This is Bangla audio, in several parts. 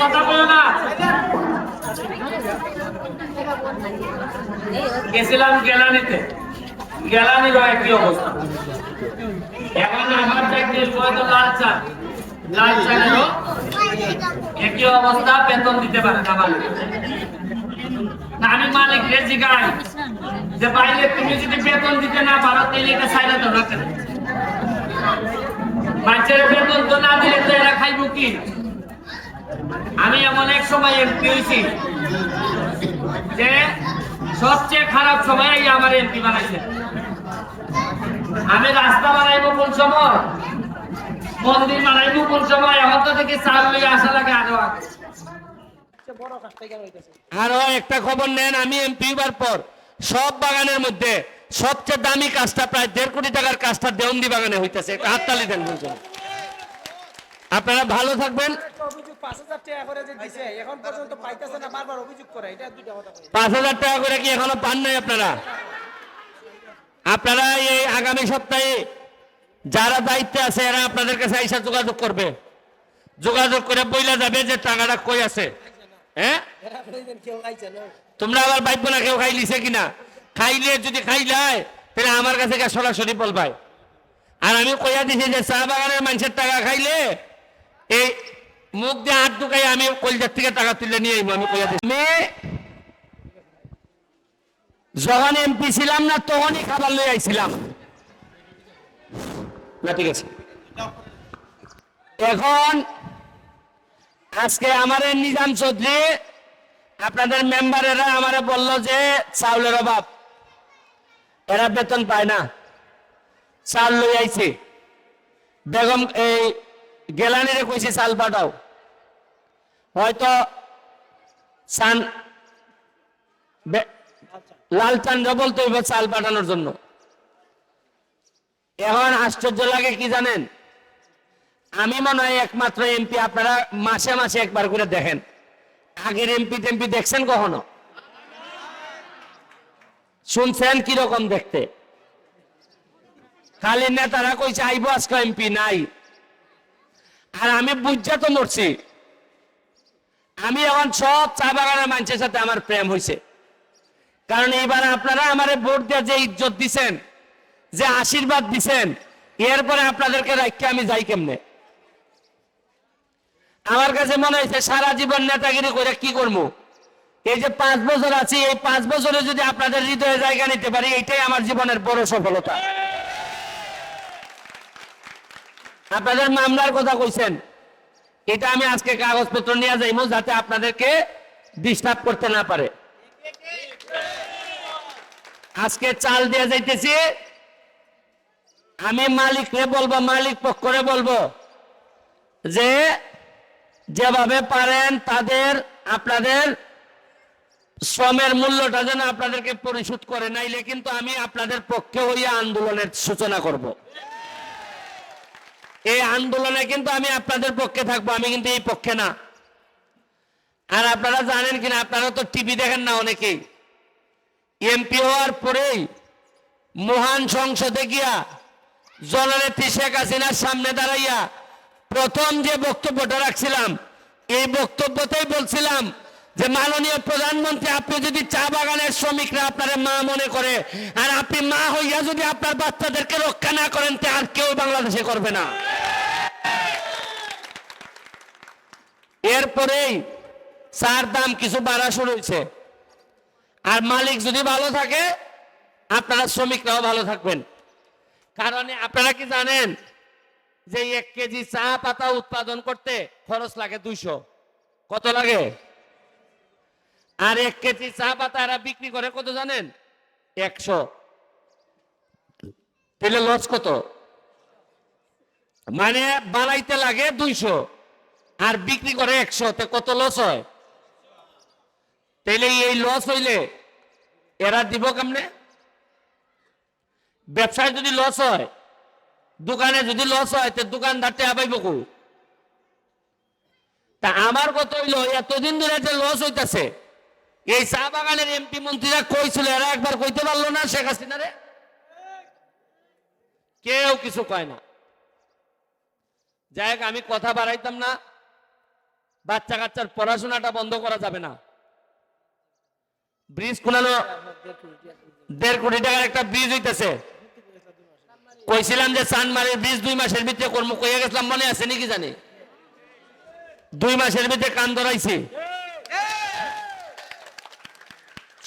কথা বলো না। গেছিলাম গেলানিতে। গেলানিরও একই অবস্থা? এখন আমার চাকরি হয়তো লাল চা, লাল চালেরও একই অবস্থা, বেতন দিতে পারে না মালিক। আমি মালিক রেজি গাই যে বাইরে তুমি যদি বেতন দিতে না পারো, তাহলে এটা সাইডে তো রাখতে বাচ্চার বেতন তো না দিলে তো এরা খাইব কি? আমি এমন এক সময় এমপি হয়েছি যে সবচেয়ে খারাপ সময় আমার এমপি বানাইছে। আমি রাস্তা বানাইবো কোন সময়? মন্দির বানাইবো কোন সময়? এখন তো দেখি চাল লইয়া আসা লাগে আরও আরও একটা খবর নেন, আমি এমপি হবার পর সব বাগানের মধ্যে সবচেয়ে দামি কাজটা প্রায় দেড় কোটি টাকার কাজটা দেওন্দি বাগানে হইতেছে, হাততালি দেন বলছেন। আপনারা ভালো থাকবেন। পাঁচ হাজার টাকা করে কি এখনও পান নাই আপনারা? আপনারা এই আগামী সপ্তাহে যারা দায়িত্বে আছে এরা আপনাদের কাছে আইসা যোগাযোগ করবে। যোগাযোগ করে বইলা যাবে যে টাকাটা কই আছে। হ্যাঁ? তোমরা আবার বাইব না কেউ খাই লিছে কিনা? খাইলে যদি খাইলাই তাহলে আমার কাছে সরাসরি বলবাই। আর আমি কইয়া দিছি যে চা বাগানের মানুষের টাকা খাইলে এই মুখ দিয়ে হাত ঢুকাই আমি কলজার থেকে টাকা তুলে নিয়ে আমি কইয়া আমি যখন এমপি ছিলাম না, তখনই খাবার লই আইছিলাম। না, ঠিক আছে। এখন আজকে আমার নিজাম চৌধুরী, আপনাদের মেম্বারেরা আমারে বলল যে, চাউলের অভাব। এরা বেতন পায় না। চাল লই আইছে। বেগম, এই গেলানিরে কইছে, চাল পাঠাও। হয়তো চান বে- লাল চান্দ্র বলতে হইব চাল পাঠানোর জন্য। এখন আশ্চর্য লাগে কি জানেন? আমি মনে হয় একমাত্র এমপি, আপনারা মাসে মাসে একবার করে দেখেন। আগের এমপি টেমপি দেখছেন কখনো? শুনছেন কীরকম দেখতে? খালি নেতারা কইছে, আইব আজকে এমপি, নাই। আর আমি বুঝা তো মরছি। আমি এখন সব চা বাগানের মানুষের সাথে আমার প্রেম হয়েছে কারণ এইবার আপনারা আমারে ভোট দিয়ে যে ইজ্জত দিছেন, যে আশীর্বাদ দিছেন, এরপরে আপনাদেরকে রাখতে আমি যাই কেমনে? আমার কাছে মনে হয়েছে সারা জীবন নেতাগিরি করে কি করব? এই যে পাঁচ বছর আছি, এই পাঁচ বছরে যদি আপনাদের হৃদয়ে জায়গা নিতে পারি এটাই আমার জীবনের বড় সফলতা। আপনাদের মামলার কথা কইছেন। এটা আমি আজকে কাগজপত্র নিয়ে যাইবো যাতে আপনাদেরকে ডিস্টার্ব করতে না পারে। আজকে চাল দিয়ে যাইতেছি। আমি মালিকরে বলব, মালিক পক্ষরে বলব যে, যেভাবে পারেন তাদের, আপনাদের শ্রমের মূল্যটা যেন আপনাদেরকে পরিশোধ করে, নাইলে কিন্তু আমি আপনাদের পক্ষে হইয়া আন্দোলনের সূচনা করব। এই আন্দোলনে কিন্তু আমি আপনাদের পক্ষে থাকব, আমি কিন্তু এই পক্ষে না। আর আপনারা জানেন কিনা, আপনারা তো টিভি দেখেন না অনেকেই। এমপি হওয়ার পরেই মহান সংসদে গিয়া জননেত্রী শেখ হাসিনার সামনে দাঁড়াইয়া প্রথম যে বক্তব্যটা রাখছিলাম, এই বক্তব্যতেই বলছিলাম যে মাননীয় প্রধানমন্ত্রী, আপনি যদি চা বাগানের শ্রমিকরা আপনার মা মনে করে, আর আপনি মা হইয়া যদি আপনার বাচ্চাদেরকে রক্ষা না করেন, তে আর কেউ বাংলাদেশে করবে না। এরপরেই চার দাম কিছু বাড়া শুরু হয়েছে আর মালিক যদি ভালো থাকে, আপনারা শ্রমিকরাও ভালো থাকবেন। কারণ আপনারা কি জানেন যে এক কেজি চা পাতা উৎপাদন করতে খরচ লাগে দুইশো? কত লাগে? আর এক কেজি চা পাতা এরা বিক্রি করে, কত জানেন? একশো। তাহলে লস কত? মানে বানাইতে লাগে দুইশো, আর বিক্রি করে একশো, তে কত লস হয়? তাইলে এই লস হইলে এরা দিব কেমনে? ব্যবসায় যদি লস হয়, দোকানে যদি লস হয়, তো দোকানদারটা আবাইব কো? তা আমার কথা হইল, এতদিন ধরে যে লস হইতাছে এই চা বাগানের এমপি মন্ত্রীরা কইছিল, এরা একবার কইতে পারল না শেখ হাসিনারে কেউ কিছু কয় না। যাই আমি কথা বাড়াইতাম না। বাচ্চা কাচ্চার পড়াশোনাটা বন্ধ করা যাবে না। ব্রিজ কোনানো দেড় কোটি টাকার একটা ব্রিজ হইতেছে। কইছিলাম যে চানমারের ব্রিজ দুই মাসের ভিতরে কর্ম কইয়া গেছিলাম, মনে আছে নাকি জানি? দুই মাসের ভিতরে কান ধরাইছি।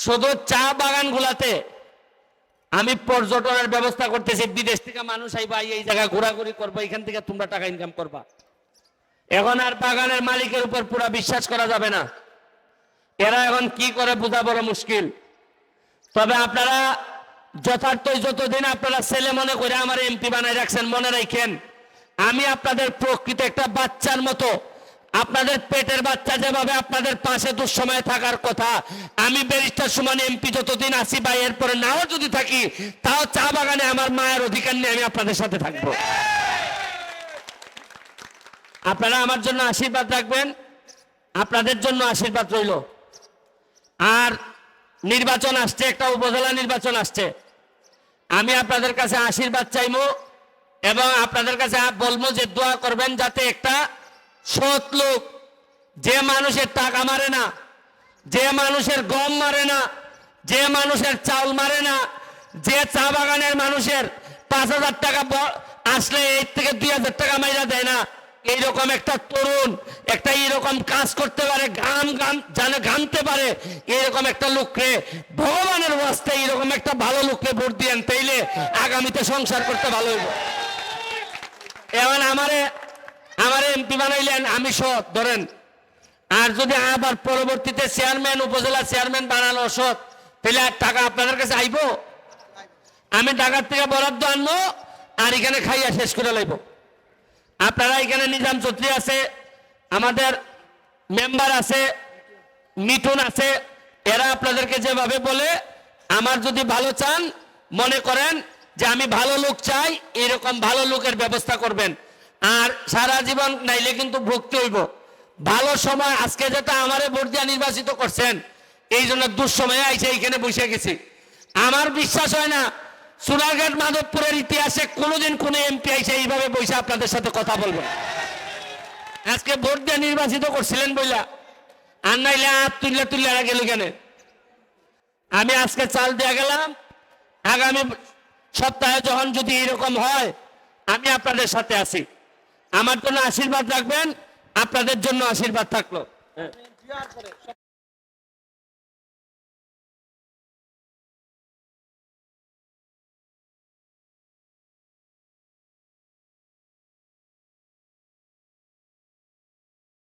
শুধু চা বাগান গুলাতে আমি পর্যটনের ব্যবস্থা করতেছি, বিদেশ থেকে মানুষ আইবা, এই জায়গা ঘোরাঘুরি করব, এখান থেকে তোমরা টাকা ইনকাম করবা। এখন আর বাগানের মালিকের উপর পুরো বিশ্বাস করা যাবে না। এরা এখন কি করে বোঝা বড় মুশকিল। তবে আপনারা যথার্থই যতদিন আপনারা ছেলে মনে করে আমার এমপি বানাই রাখছেন, মনে রাখেন, আমি আপনাদের প্রকৃত একটা বাচ্চার মতো আপনাদের পেটের বাচ্চা যেভাবে আপনাদের পাশে দুঃসময়ে থাকার কথা, আমি ব্যারিস্টার সমান এমপি যতদিন আসি বা এরপরে নাও যদি থাকি, তাও চা বাগানে আমার মায়ের অধিকার নিয়ে আমি আপনাদের সাথে থাকব। আপনারা আমার জন্য আশীর্বাদ রাখবেন, আপনাদের জন্য আশীর্বাদ রইল। আর নির্বাচন আসছে, একটা উপজেলা নির্বাচন আসছে। আমি আপনাদের কাছে আশীর্বাদ চাইব এবং আপনাদের কাছে বলব যে দোয়া করবেন যাতে একটা সৎ লোক। যে মানুষের টাকা মারে না, যে মানুষের গম মারে না, যে মানুষের চাউল মারে না, যে চা বাগানের মানুষের পাঁচ হাজার টাকা আসলে এর থেকে দুই হাজার টাকা মাইরা দেয় না। এইরকম একটা তরুণ, একটা এইরকম কাজ করতে পারে, গান গান, জানে গানতে পারে এরকম একটা লোককে ভগবানের ওয়াস্তে এরকম একটা ভালো লোককে ভোট দিয়েন তাইলে আগামীতে সংসার করতে ভালো হইব। আমারে আমারে এমপি বানাইলেন, আমি সৎ ধরেন। আর যদি আবার পরবর্তীতে চেয়ারম্যান, উপজেলা চেয়ারম্যান বানানো সৎ তাহলে আর টাকা আপনাদের কাছে আইব? আমি ঢাকার থেকে বরাদ্দ আনব, আর এখানে খাইয়া শেষ করে লাইব। আপনারা এখানে নিজাম চৌধুরী আছে, আমাদের মেম্বার আছে, মিঠুন আছে, এরা আপনাদেরকে যেভাবে বলে, আমার যদি ভালো চান, মনে করেন যে আমি ভালো লোক চাই, এরকম ভালো লোকের ব্যবস্থা করবেন। আর সারা জীবন নাইলে কিন্তু ভুগতে হইব। ভালো সময়, আজকে যেটা আমারে ভোট নির্বাচিত করছেন, এই জন্য দুঃসময়ে আইসে এইখানে বসে গেছি। আমার বিশ্বাস হয় না সোনারঘাট মাধবপুরের ইতিহাসে কোনোদিন কোনো এমপি আইসে এইভাবে বসে আপনাদের সাথে কথা বলব আজকে ভোট দিয়ে নির্বাচিত করছিলেন বইলা, আর নাইলে আর তুললে তুললে আর গেল কেন? আমি আজকে চাল দিয়ে গেলাম, আগামী সপ্তাহে যখন যদি এরকম হয়, আমি আপনাদের সাথে আছি। আমার জন্য আশীর্বাদ রাখবেন আপনাদের জন্য আশীর্বাদ থাকল।